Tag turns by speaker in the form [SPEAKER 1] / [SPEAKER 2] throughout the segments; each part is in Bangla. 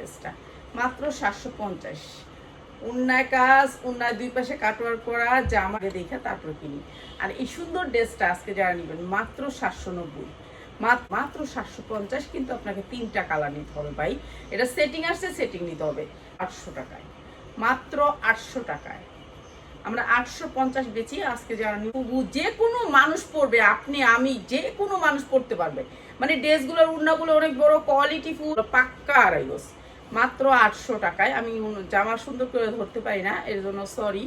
[SPEAKER 1] ড্রেসটা মাত্র সাতশো পঞ্চাশ। উন্নায় কাজ উন্নায় দুই পাশে কাটওয়ার করা জামা দেখে তারপর কিনি। আর এই সুন্দর ড্রেসটা আজকে যারা নেবেন মাত্র সাতশো নব্বই। মাত্র সাতশো পঞ্চাশ কিন্তু আপনাকে তিনটা কালার নিতে হবে ভাই। এটা সেটিং আসছে সেটিং নিতে হবে আটশো টাকায়। মাত্র আটশো টাকায়। আমরা আটশো পঞ্চাশ বেচি আজকে যারা নিব, যে কোনো মানুষ পড়বে আপনি আমি যে কোনো মানুষ পড়তে পারবে। মানে ড্রেসগুলোর উন্নাগুলো অনেক বড় কোয়ালিটি ফুল পাক্কা আড়াই গজ। মাত্র আটশো টাকায়। আমি জামা সুন্দর করে ধরতে পারি না, এর জন্য সরি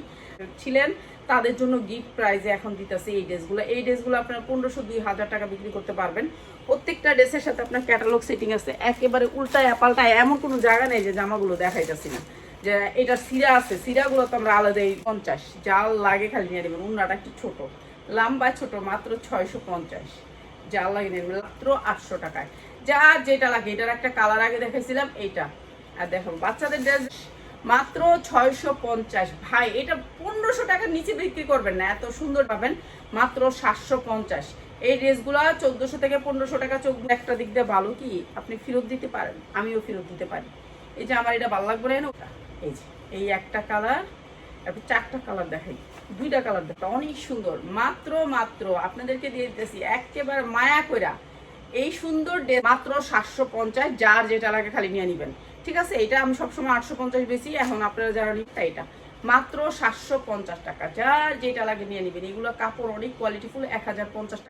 [SPEAKER 1] ছিলেন, তাদের জন্য গিফট প্রাইজে এখন দিতেছে এই ড্রেসগুলো। এই ড্রেসগুলো আপনারা পনেরোশো দুই হাজার টাকা বিক্রি করতে পারবেন। প্রত্যেকটা ড্রেসের সাথে আপনার ক্যাটালগ সেটিং আছে। একেবারে উল্টায় পাল্টায় এমন কোনো জায়গা নেই যে জামাগুলো দেখাইতেছি না। যে এটা সিরা আছে, সিরাগুলো তো আমরা আলাদাই পঞ্চাশ। জাল লাগে খালি নিয়ে নেবেন। উন্নাটা একটু ছোট। লম্বা ছোট, মাত্র ছয়শো পঞ্চাশ। জাল লাগে নেবেন, মাত্র আটশো টাকায়। যা যেটা লাগে, এটার একটা কালার আগে দেখাইছিলাম, এইটা। আর বাচ্চাদের ড্রেস মাত্র ছয়শো পঞ্চাশ। ভাই, এটা পনেরোশো টাকার নিচে বিক্রি করবেন না, এত সুন্দর পাবেন, মাত্র সাতশো পঞ্চাশ। এই ড্রেসগুলো চোদ্দোশো থেকে পনেরোশো টাকা চোখ একটা দিক দিয়ে ভালো কি? আপনি ফেরত দিতে পারেন, আমিও ফেরত দিতে পারি। এই যে আমার এটা ভালো লাগবে না ওটা এই যে, এই একটা কালার চারটা কালার দেখাই। দুইটা কালার দেখা অনেক সুন্দর। মাত্র মাত্র, আপনাদেরকে দিয়ে দিতেছি, একেবারে মায়া কইরা। এই সুন্দর মাত্র সাতশো পঞ্চাশ, যার যেটা লাগে খালি নিয়ে নিবেন। ঠিক আছে? এটা আমি সবসময় আটশো পঞ্চাশ বেশি, এখন আপনারা যারা নিবেন তাই এটা। মাত্র সাতশো পঞ্চাশ টাকা, যার যেটা লাগে নিয়ে নিবেন। এগুলো কাপড় অনেক কোয়ালিটিফুল এক হাজার পঞ্চাশ টাকা।